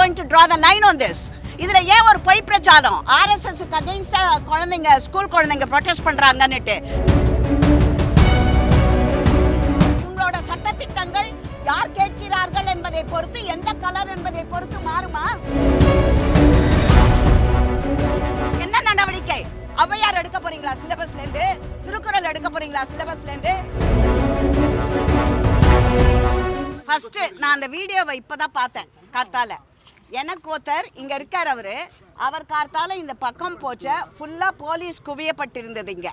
Going to draw the line on this இதில் ஏன் ஒரு பொய் பிரச்சாரம்? ஆர்எஸ்எஸ் அகெயின்ஸ்டாக குழந்தைங்க ஸ்கூல் குழந்தைங்க ப்ரொட்டஸ்ட் பண்ணுறாங்கன்னுட்டு உங்களோட சட்டத்திட்டங்கள் யார் கேட்கிறார்கள் என்பதை பொறுத்து எந்த கலர் என்பதை பொறுத்து மாறுமா? என்ன நடவடிக்கை? அவையார் எடுக்க போறீங்களா சிலபஸ்ல இருந்து திருக்குறள் எடுக்க போறீங்களா சிலபஸ்ல இருந்து ஃபர்ஸ்ட் நான் அந்த வீடியோவை இப்பதான் பார்த்தேன் கார்த்தால எனக்கு ஒருத்தர் இங்கே இருக்கார் அவர். அவர் கார்த்தால இந்த பக்கம் போச்ச. ஃபுல்லாக போலீஸ் குவியப்பட்டிருந்தது இங்கே.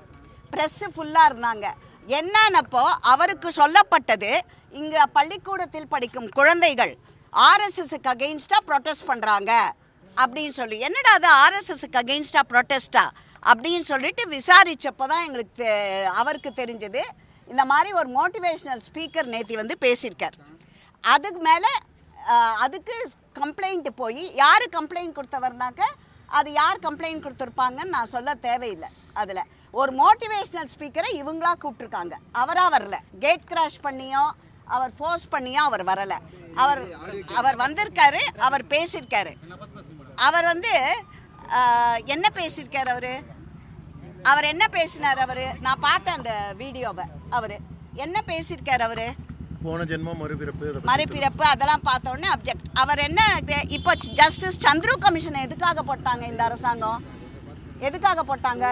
ப்ரெஸ்ஸு ஃபுல்லாக இருந்தாங்க. என்னன்னப்போ அவருக்கு சொல்லப்பட்டது இங்கே பள்ளிக்கூடத்தில் படிக்கும் குழந்தைகள் ஆர்எஸ்எஸ்க்கு அகெயின்ஸ்டாக ப்ரொட்டஸ்ட் பண்ணுறாங்க அப்படின்னு சொல்லி என்னடா அது ஆர்எஸ்எஸ்க்கு அகெயின்ஸ்டாக ப்ரொட்டஸ்டா அப்படின்னு சொல்லிட்டு விசாரித்தப்போ தான் எங்களுக்கு தெ- அவருக்கு தெரிஞ்சது. இந்த மாதிரி ஒரு மோட்டிவேஷ்னல் ஸ்பீக்கர் நேத்தி வந்து பேசியிருக்கார். அதுக்கு மேலே அதுக்கு கம்ப்ளைண்ட் போய் யார் கம்ப்ளைண்ட் கொடுத்தவர்னாக்க அது யார் கம்ப்ளைண்ட் கொடுத்துருப்பாங்கன்னு நான் சொல்ல தேவையில்லை அதில். ஒரு மோட்டிவேஷனல் ஸ்பீக்கரை இவங்களா கூப்பிட்ருக்காங்க அவராக வரல. கேட் கிராஷ் பண்ணியோ அவர் ஃபோர்ஸ் பண்ணியோ அவர் வரலை. அவர் அவர் வந்திருக்காரு அவர் பேசியிருக்காரு. அவர் வந்து என்ன பேசியிருக்காரு அவர்? அவர் என்ன பேசினார் அவர்? நான் பார்த்தேன் அந்த வீடியோவை அவர். என்ன பேசியிருக்காரு அவர்? போன ஜென்மம் மறுபிறப்பு மறுபிறப்பு அதெல்லாம் பார்த்த உடனே அப்ஜெக்ட் அவர் என்ன இப்போ ஜஸ்டிஸ் சந்துரு கமிஷனை எதுக்காக போட்டாங்க இந்த அரசாங்கம்? எதுக்காக போட்டாங்க?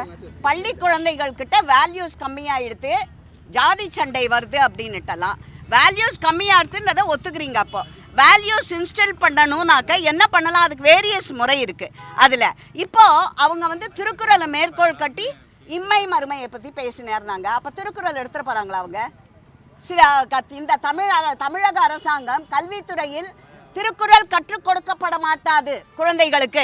பள்ளி குழந்தைகள் கிட்ட வேல்யூஸ் கம்மியாயிடுது ஜாதி சண்டை வருது அப்படின்னுட்டலாம். வேல்யூஸ் கம்மியாடுதுன்றதை ஒத்துக்கிறீங்க அப்போ. வேல்யூஸ் இன்ஸ்டில் பண்ணணும்னாக்க என்ன பண்ணலாம்? அதுக்கு வேரியஸ் முறை இருக்கு. அதில் இப்போ அவங்க வந்து திருக்குறளை மேற்கோள் கட்டி இம்மை மறுமையை பற்றி பேசினேர்னாங்க அப்போ திருக்குறள் எடுத்துட்டு போகிறாங்களா அவங்க? சில இந்த தமிழ் தமிழக அரசாங்கம் கல்வித்துறையில் திருக்குறள் கற்றுக் கொடுக்கப்பட மாட்டாது குழந்தைகளுக்கு.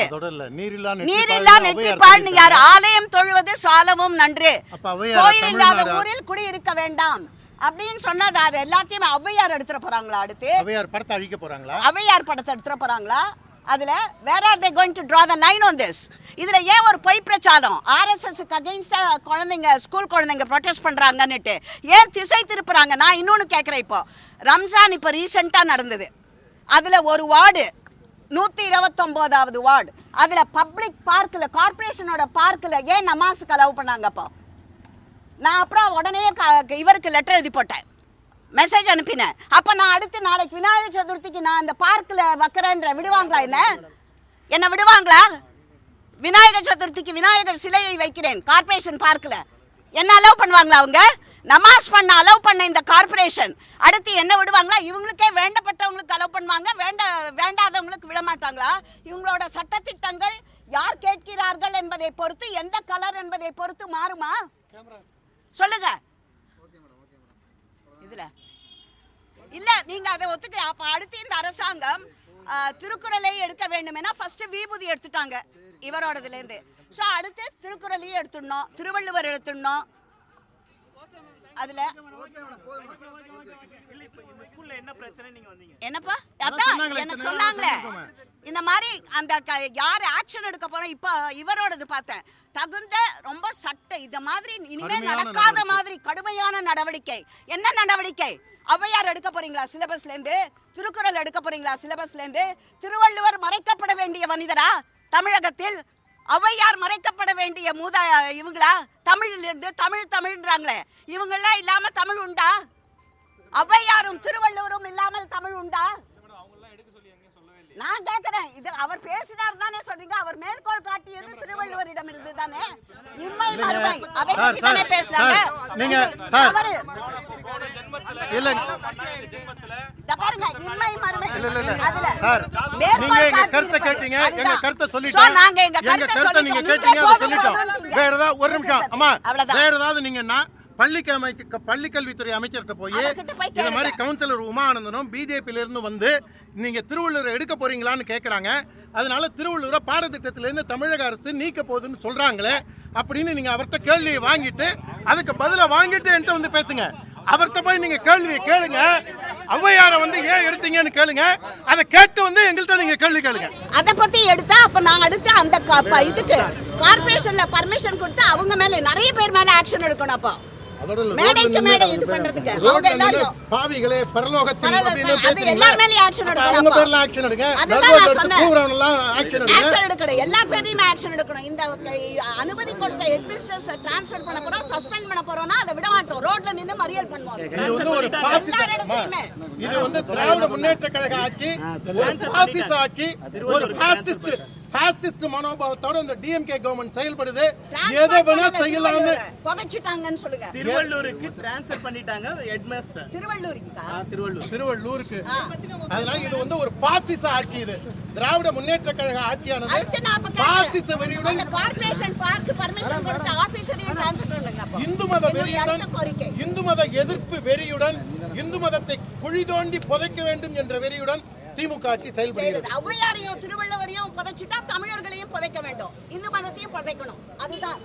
நீரில்லா நீரில்லா நெற்றி பாழ்னு யார் ஆலயம் தொழுவது சாலவும் நன்று. ஔவையார் கோயில் இல்லாத ஊரில் குடியிருக்க வேண்டாம். அப்படின்னு சொன்னது அது எல்லாத்தையுமே ஔவையார் எடுத்துட்டு போறாங்களா அடுத்து? அவையார் படத்தை அழிக்க போறாங்களா? ஔவையார் படத்தை எடுத்துட்டு போறாங்களா? அதில் where are they going to draw the line on this இதில் ஏன் ஒரு பொய் பிரச்சாரம்? ஆர்எஸ்எஸ்க்கு அகெயின்ஸ்டாக குழந்தைங்க ஸ்கூல் குழந்தைங்க ப்ரொட்டஸ்ட் பண்ணுறாங்கன்னுட்டு ஏன் திசை திருப்புறாங்க? நான் இன்னொன்று கேட்குறேன் இப்போ. ரம்ஜான் இப்போ ரீசெண்டாக நடந்தது. அதில் ஒரு வார்டு நூற்றி இருபத்தொம்போதாவது வார்டு அதில் பப்ளிக் பார்க்கில் கார்ப்பரேஷனோட பார்க்கில் ஏன் நமாஸுக்கு அலோவ் பண்ணாங்க அப்போ நான் அப்புறம் உடனே க- இவருக்கு லெட்டர் எழுதி போட்டேன். மெசேஜ் அனுப்பினேன் அப்போ நான் அடுத்து நாளைக்கு விநாயகர் சதுர்த்திக்கு நான் இந்த பார்க்கில் வைக்கிறேன்ற விடுவாங்களா என்ன? என்ன விடுவாங்களா? விநாயகர் சதுர்த்திக்கு விநாயகர் சிலையை வைக்கிறேன் கார்ப்பரேஷன் பார்க்கில் என்ன அலோவ் பண்ணுவாங்களா அவங்க? நமாஸ் பண்ண அலோவ் பண்ண இந்த கார்ப்பரேஷன் அடுத்து என்ன விடுவாங்களா? இவங்களுக்கே வேண்டப்பட்டவங்களுக்கு அலோவ் பண்ணுவாங்க வேண்ட வேண்டாதவங்களுக்கு விட மாட்டாங்களா? இவங்களோட சட்டத்திட்டங்கள் யார் கேட்கிறார்கள் என்பதை பொறுத்து எந்த கலர் என்பதை பொறுத்து மாறுமா? சொல்லுங்க. இதுல இல்ல நீங்க அதை ஒத்துக்க அப்ப அடுத்து இந்த அரசாங்கம் திருக்குறளை எடுக்க வேண்டுமெனா ஃபர்ஸ்ட் விபூதி எடுத்துட்டாங்க இவரோடதுல இருந்து ஸோ அடுத்து திருக்குறளையும் எடுத்துடணும் திருவள்ளுவர் எடுத்துடணும் அதுல இல்ல இப்ப இந்த ஸ்கூல்ல என்ன பிரச்சனை நீங்க வந்தீங்க என்னப்பா? அதான் எனக்கு சொன்னாங்களே. இந்த மாதிரி அந்த க- யார் ஆக்ஷன் எடுக்க போறோம் இப்போ இவரோடது பார்த்தேன். தகுந்த ரொம்ப சட்ட இந்த மாதிரி இனிமே கடுமையான நடக்காத. மாதிரி கடுமையான நடவடிக்கை. என்ன நடவடிக்கை? ஔவையார் எடுக்க போறீங்களா சிலபஸ்ல இருந்து திருக்குறள் எடுக்க போறீங்களா சிலபஸ்ல இருந்து திருவள்ளுவர் மறைக்கப்பட வேண்டிய மனிதரா தமிழகத்தில்? ஔவையார் மறைக்கப்பட வேண்டிய மூத இவங்களா? தமிழில் இருந்து தமிழ் தமிழ்ன்றாங்களே. இவங்கெல்லாம் இல்லாம தமிழ் உண்டா? ஔவையாரும் திருவள்ளுவரும் இல்லாமல் தமிழ் உண்டா? நான் கேட்கிறேன் இது அவர் பேசினார் தானே சொல்றீங்க. அவர் மேற்கோள் காட்டியது திருவள்ளுவரிடம் இருந்து தானே. இம்மை மறுமை அதை பத்தி தானே பேசுறாங்க சார், நீங்க, இது சார். தவறு. இல்ல இத பாருங்க இம்மை மறுமை இல்ல, இல்ல, இல்ல. அதுல நீங்க எங்க கருத்தை. கேட்டீங்க எங்க. கருத்தை சொல்லிட்டோம் நாங்க எங்க கருத்தை நீங்க. கேட்டீங்க அதை சொல்லிட்டோம். வேற ஏதாவது ஒரு நிமிஷம் அம்மா. வேற ஏதாவது நீங்கன்னா பள்ளிக்கு அமைக்க பள்ளிக்கல்வித்துறை அமைச்சர்கிட்ட போய் இந்த மாதிரி. கவுன்சிலர் உமானந்தனும் பிஜேபியில இருந்து வந்து நீங்க திருவள்ளுவரை எடுக்க போறீங்களான்னு கேக்குறாங்க அதனால திருவள்ளுவரை பாடத்திட்டத்தில இருந்து தமிழக அரசு நீக்க போகுதுன்னு சொல்றாங்களே அப்படின்னு நீங்க அவர்கிட்ட கேள்வியை வாங்கிட்டு அதுக்கு பதிலா வாங்கிட்டு என்கிட்ட வந்து பேசுங்க அவர்கிட்ட போய் நீங்க கேள்வி கேளுங்க. ஔவையாரை வந்து ஏன் எடுத்தீங்கன்னு கேளுங்க. அதை கேட்டு வந்து எங்கள்கிட்ட நீங்க கேள்வி கேளுங்க. அதை பத்தி எடுத்தா அப்ப நான் அடுத்து அந்த இதுக்கு கார்பரேஷன்ல பர்மிஷன் கொடுத்து அவங்க மேல நிறைய பேர் மேல ஆக்ஷன் எடுக்கணும் அப்போ. மேடைக்கு மேடை இது பண்றதுக்கு. அவங்க எல்லாரும் பாவிகளே பரலோகத்தில் பரலோக- அப்படின்னு அது? எல்லார் மேலயும் எடுக்கணும் அவங்க. பேர்ல ஆக்ஷன் எடுங்க. அதுதான் நடுரோட்ல நான் எடுத்து சொன்னேன். கூவுறவனெல்லாம் ஆக்ஷன் எடுங்க. ஆக்ஷன் எடுக்கணும். எல்லா பேர்லயுமே ஆக்ஷன் எடுக்கணும். இந்த அனுமதி கொடுத்த ஹெட் மிஸ்டர்ஸ் டிரான்ஸ்ஃபர் பண்ண போறோம் சஸ்பெண்ட் பண்ண போறோம்னா அதை விட மாட்டோம். ரோட்ல நின்னு மறியல் பண்ணுவோம். இது வந்து ஒரு. இது வந்து திராவிட முன்னேற்ற கழக ஆட்சி ஒரு பாசிச ஆட்சி ஒரு பாசிஸ்ட் பாசிஸ்ட் மனோபாவத்தோட இந்த டிஎம்கே கவர்மெண்ட் செயல்படுது. எதை வேணா செய்யலாம்னு. திருவள்ளூரை. புதைச்சிட்டாங்கன்னு சொல்லுங்க. திருவள்ளூருக்கு டிரான்ஸ்ஃபர் பண்ணிட்டாங்க ஹெட்மாஸ்டர் திருவள்ளூருக்கா? திருவள்ளூர். திருவள்ளூருக்கு. அதனால இது வந்து ஒரு பாசிச ஆட்சி இது. திராவிட முன்னேற்ற கழக ஆட்சியானது பாசிச. வெறியுடன் அந்த கார்ப்பரேஷன் பார்க் பர்மிஷன் கொடுத்த ஆபீசரையும் டிரான்ஸ்ஃபர் பண்ணுங்க. இந்து மத வெறியுடன் இந்து மத எதிர்ப்பு வெறியுடன் இந்து மதத்தை குழி தோண்டி புதைக்க வேண்டும் என்ற வெறியுடன் திமுக ஆட்சி செயல்படுகிறது. ஔவையாரையும் திருவள்ளுவரையும் புதைச்சிட்டா தமிழர்களையும் புதைக்க வேண்டும். இந்து மதத்தையும் புதைக்கணும். அதுதான்.